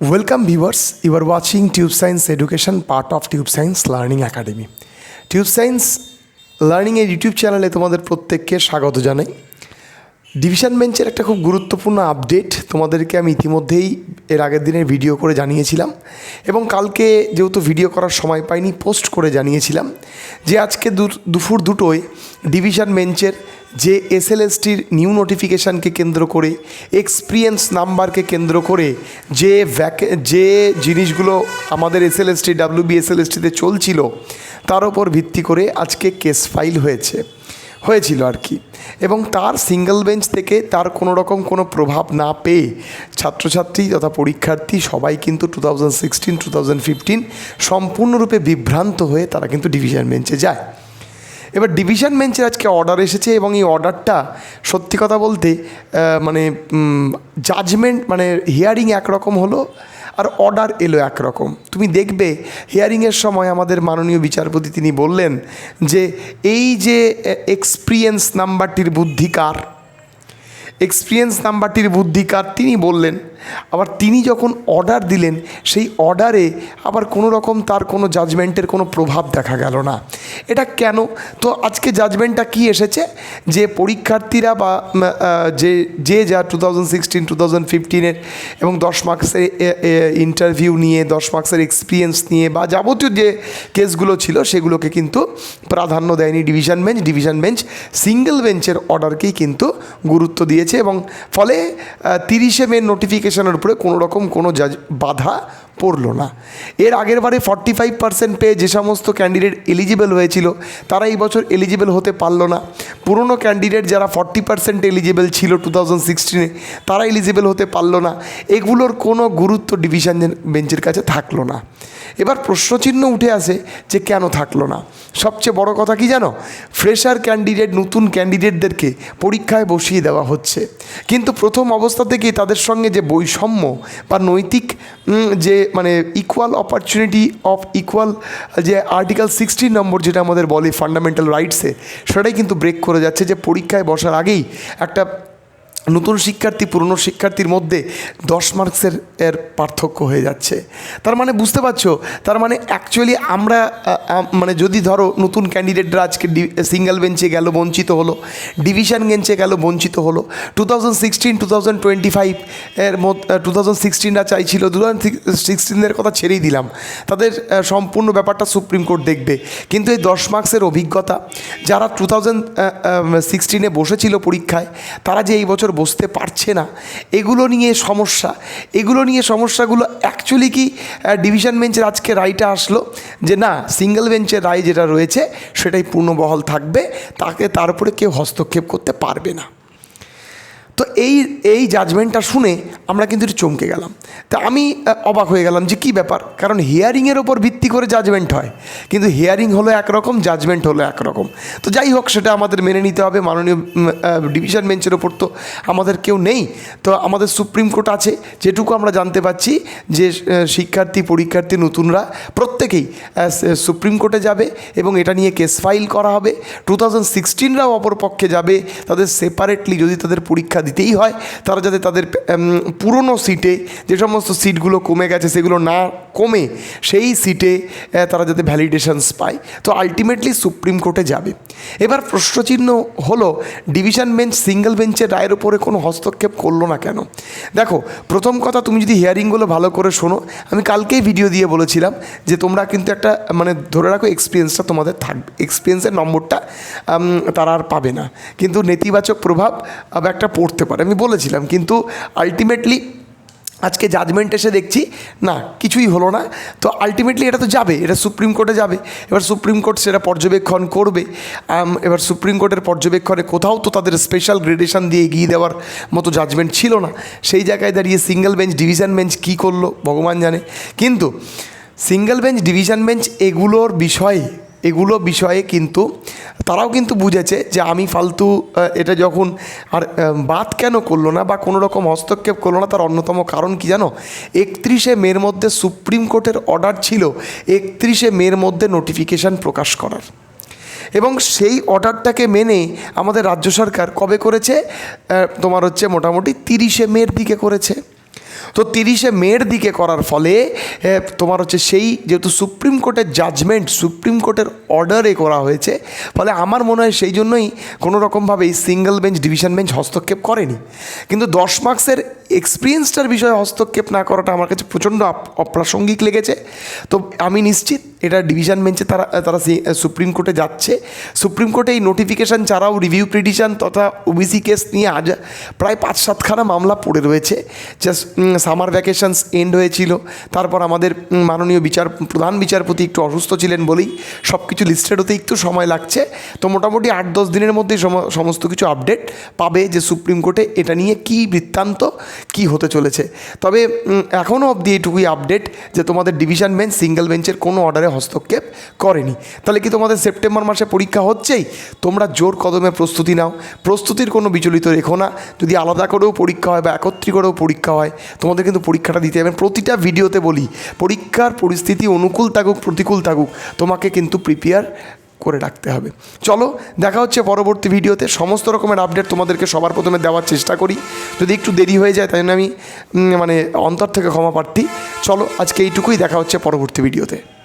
Welcome viewers, you are watching Tube Science Education part of Tube Science Learning Academy. Tube Science learning এর YouTube চ্যানেলে তোমাদের প্রত্যেককে স্বাগত জানাই ডিভিশন বেঞ্চের একটা খুব গুরুত্বপূর্ণ আপডেট তোমাদেরকে আমি ইতিমধ্যেই এর আগের দিনের ভিডিও করে জানিয়েছিলাম এবং কালকে যেহেতু ভিডিও করার সময় পাইনি পোস্ট করে জানিয়েছিলাম যে আজকে দুপুর দুটোয় ডিভিশন বেঞ্চের যে এসএলএসটির নিউ নোটিফিকেশানকে কেন্দ্র করে এক্সপিরিয়েন্স নাম্বারকে কেন্দ্র করে যে ভ্যাকে যে জিনিসগুলো আমাদের এস এল এসএলএসটি ডাব্লিউবি এসএলএসটিতে চলছিল, তার ওপর ভিত্তি করে আজকে কেস ফাইল হয়েছে। হয়েছিল আর কি। এবং তার সিঙ্গেল বেঞ্চ থেকে তার কোনো রকম কোনো প্রভাব না পেয়ে ছাত্রছাত্রী তথা পরীক্ষার্থী সবাই কিন্তু two thousand sixteen two thousand fifteen সম্পূর্ণরূপে বিভ্রান্ত হয়ে তারা কিন্তু ডিভিশন বেঞ্চে যায়। এবার ডিভিশন বেঞ্চের আজকে অর্ডার এসেছে এবং এই অর্ডারটা সত্যি কথা বলতে মানে জাজমেন্ট মানে হিয়ারিং একরকম হলো। আর অর্ডার এলো একরকম। তুমি দেখবে হিয়ারিংয়ের সময় আমাদের মাননীয় বিচারপতি তিনি বললেন যে, এই যে এক্সপিরিয়েন্স নাম্বারটির বুদ্ধিকার এক্সপিরিয়েন্স নাম্বারটির বুদ্ধিকার তিনি বললেন। আবার তিনি যখন অর্ডার দিলেন, সেই অর্ডারে আবার কোনো রকম তার কোনো জাজমেন্টের কোনো প্রভাব দেখা গেল না। এটা কেন? তো আজকে জাজমেন্টটা কি এসেছে? যে পরীক্ষার্থীরা বা যে যে যা two thousand sixteen two thousand ফিফটিনের এবং দশ মার্কসের ইন্টারভিউ নিয়ে, দশ মার্কসের এক্সপিরিয়েন্স নিয়ে বা যাবতীয় যে কেসগুলো ছিল, সেগুলোকে কিন্তু প্রাধান্য দেয়নি division bench division bench single বেঞ্চের অর্ডারকেই কিন্তু গুরুত্ব দিয়েছে। এবং ফলে তিরিশে মে নোটিফিকেশনের উপরে কোনো রকম কোনো যা বাধা পড়ল না। এর আগের বারে ফর্টি ফাইভ পার্সেন্ট পেয়ে যে সমস্ত ক্যান্ডিডেট এলিজিবল হয়েছিল, তারা এই বছর এলিজিবল হতে পারল না। পুরনো ক্যান্ডিডেট যারা ফর্টি পার্সেন্ট এলিজিবল ছিল টু থাউজেন্ড সিক্সটিনে তারা এলিজিবল হতে পারল না। এগুলোর কোনো গুরুত্ব ডিভিশন বেঞ্চের কাছে থাকল না। এবার প্রশ্নচিহ্ন উঠে আসে যে কেন থাকল না। সবচেয়ে বড় কথা কি জানো? ফ্রেশার ক্যান্ডিডেট নতুন ক্যান্ডিডেটদেরকে পরীক্ষায় বসিয়ে দেওয়া হচ্ছে। কিন্তু প্রথম অবস্থা থেকেই তাদের সঙ্গে যে বৈষম্য বা নৈতিক যে মানে ইকুয়াল অপরচুনিটি অফ ইকুয়াল যে আর্টিকেল সিক্সটিন নম্বর যেটা আমাদের বলে ফান্ডামেন্টাল রাইটসে সেটাই কিন্তু ব্রেক করে যাচ্ছে যে পরীক্ষায় বসার আগেই একটা নতুন শিক্ষার্থী, পুরনো শিক্ষার্থীর মধ্যে দশ মার্কসের এর পার্থক্য হয়ে যাচ্ছে। তার মানে বুঝতে পারছ? তার মানে অ্যাকচুয়ালি আমরা মানে যদি ধরো নতুন ক্যান্ডিডেটরা আজকে সিঙ্গেল বেঞ্চে গেল, বঞ্চিত হলো ডিভিশন বেঞ্চে গেল, বঞ্চিত হলো two thousand sixteen two thousand twenty five এর মধ্যে টু থাউজেন্ড সিক্সটিনরা চাইছিল দু থাউজেন্ড সিক্সটিনের কথা ছেড়েই দিলাম। তাদের সম্পূর্ণ ব্যাপারটা সুপ্রিম কোর্ট দেখবে। কিন্তু এই দশ মার্কসের অভিজ্ঞতা, যারা টু থাউজেন্ড সিক্সটিনে বসেছিল পরীক্ষায়, তারা যে এই বছর বসতে পারছে না। এগুলো নিয়ে সমস্যা। এগুলো নিয়ে সমস্যাগুলো অ্যাকচুয়ালি কি ডিভিশন বেঞ্চের আজকে রায়টা আসলো যে না সিঙ্গেল বেঞ্চের রায় যেটা রয়েছে, সেটাই পূর্ণবহল থাকবে। তাকে তার উপরে কেউ হস্তক্ষেপ করতে পারবে না। তো এই এই জাজমেন্টটা শুনে আমরা কিন্তু একটু চমকে গেলাম। তা আমি অবাক হয়ে গেলাম যে কী ব্যাপার? কারণ হিয়ারিংয়ের ওপর ভিত্তি করে জাজমেন্ট হয়। কিন্তু হিয়ারিং হলো একরকম জাজমেন্ট হলো একরকম। তো যাই হোক, সেটা আমাদের মেনে নিতে হবে। মাননীয় ডিভিশন বেঞ্চের ওপর তো আমাদের কেউ নেই। তো আমাদের সুপ্রিম কোর্ট আছে, যেটুকু আমরা জানতে পাচ্ছি যে শিক্ষার্থী, পরীক্ষার্থী, নতুনরা প্রত্যেকেই সুপ্রিম কোর্টে যাবে এবং এটা নিয়ে কেস ফাইল করা হবে। টু থাউজেন্ড সিক্সটিনরাও অপরপক্ষে যাবে। তাদের সেপারেটলি যদি তাদের পরীক্ষা দিতেই হয়। তারা যাতে তাদের পুরনো সিটে যে সমস্ত সিটগুলো কমে গেছে, সেগুলো না কমে, সেই সিটে তারা যাতে ভ্যালিডেশনস পায়। তো আলটিমেটলি সুপ্রিম কোর্টে যাবে। এবার প্রশ্নচিহ্ন হলো ডিভিশন বেঞ্চ সিঙ্গেল বেঞ্চের রায়ের উপরে কোনো হস্তক্ষেপ করল না কেন? দেখো, প্রথম কথা তুমি যদি হিয়ারিংগুলো ভালো করে শোনো, আমি কালকেই ভিডিও দিয়ে বলেছিলাম যে তোমরা কিন্তু একটা মানে ধরে রাখো এক্সপিরিয়েন্সটা তোমাদের থাকবে এক্সপিরিয়েন্সের নম্বরটা তারা আর পাবে না। কিন্তু নেতিবাচক প্রভাব একটা পড়তে পারে। আমি বলেছিলাম, কিন্তু আলটিমেটলি আজকে জাজমেন্ট এসে দেখছি, না, কিছুই হলো না। তো আলটিমেটলি এটা তো যাবে, এটা সুপ্রিম কোর্টে যাবে। এবার সুপ্রিম কোর্ট সেটা পর্যবেক্ষণ করবে। এবার সুপ্রিম কোর্টের পর্যবেক্ষণে কোথাও তো তাদের স্পেশাল গ্রেডেশন দিয়ে এগিয়ে দেওয়ার মতো জাজমেন্ট ছিল না। সেই জায়গায় দাঁড়িয়ে সিঙ্গেল বেঞ্চ ডিভিশন বেঞ্চ কী করল, ভগবান জানে। কিন্তু সিঙ্গেল বেঞ্চ ডিভিশন বেঞ্চ এগুলোর বিষয়ে, এগুলো বিষয়ে কিন্তু তারাও কিন্তু বুঝেছে যে আমি ফালতু এটা যখন, আর বাদ কেন করল না বা কোনো রকম হস্তক্ষেপ করল না তার অন্যতম কারণ কি জানো? একত্রিশে মের মধ্যে সুপ্রিম কোর্টের অর্ডার ছিল একত্রিশে মের মধ্যে নোটিফিকেশান প্রকাশ করার। এবং সেই অর্ডারটাকে মেনে আমাদের রাজ্য সরকার কবে করেছে? তোমার হচ্ছে মোটামুটি তিরিশে মের দিকে করেছে। তো তিরিশে মের দিকে করার ফলে তোমার হচ্ছে সেই যেহেতু সুপ্রিম কোর্টের জাজমেন্ট সুপ্রিম কোর্টের অর্ডারে করা হয়েছে, ফলে আমার মনে হয় সেই জন্যই কোনো রকমভাবে এই সিঙ্গেল বেঞ্চ ডিভিশন বেঞ্চ হস্তক্ষেপ করেনি। কিন্তু দশ মার্কসের এক্সপিরিয়েন্সটার বিষয়ে হস্তক্ষেপ না করাটা আমার কাছে প্রচণ্ড অপ্রাসঙ্গিক লেগেছে। তো আমি নিশ্চিত এটা ডিভিশন বেঞ্চে তারা তারা সুপ্রিম কোর্টে যাচ্ছে। সুপ্রিম কোর্টে এই নোটিফিকেশান ছাড়াও রিভিউ পিটিশন তথা ওবিসি কেস নিয়ে আজ প্রায় পাঁচ সাতখানা মামলা পড়ে রয়েছে। জাস্ট সামার ভ্যাকেশনস এন্ড হয়েছিল। তারপর আমাদের মাননীয় বিচার, প্রধান বিচারপতি একটু অসুস্থ ছিলেন বলেই সব কিছু লিস্টেড হতে একটু সময় লাগছে। তো মোটামুটি আট দশ দিনের মধ্যে সমস্ত কিছু আপডেট পাবে যে সুপ্রিম কোর্টে এটা নিয়ে কী বৃত্তান্ত, কি হতে চলেছে। তবে এখনও অবধি এইটুকুই আপডেট যে তোমাদের ডিভিশন বেঞ্চ সিঙ্গেল বেঞ্চের কোনো অর্ডারে হস্তক্ষেপ করেনি। তাহলে কি তোমাদের সেপ্টেম্বর মাসে পরীক্ষা হচ্ছেই? তোমরা জোর কদমে প্রস্তুতি নাও। প্রস্তুতির কোনো বিচলিত রেখো না। যদি আলাদা করেও পরীক্ষা হয় বা একত্রী করেও পরীক্ষা হয়, তোমাদের কিন্তু পরীক্ষাটা দিতে হবে। প্রতিটা ভিডিওতে বলি, পরীক্ষার পরিস্থিতি অনুকূল থাকুক, প্রতিকূল থাকুক, তোমাকে কিন্তু প্রিপেয়ার করে রাখতে হবে। চলো, দেখা হচ্ছে পরবর্তী ভিডিওতে। সমস্ত রকমের আপডেট তোমাদেরকে সবার প্রথমে দেওয়ার চেষ্টা করি। যদি একটু দেরি হয়ে যায়, তাই জন্য আমি মানে অন্তর থেকে ক্ষমা প্রার্থী। চলো, আজকে এইটুকুই দেখা হচ্ছে পরবর্তী ভিডিওতে।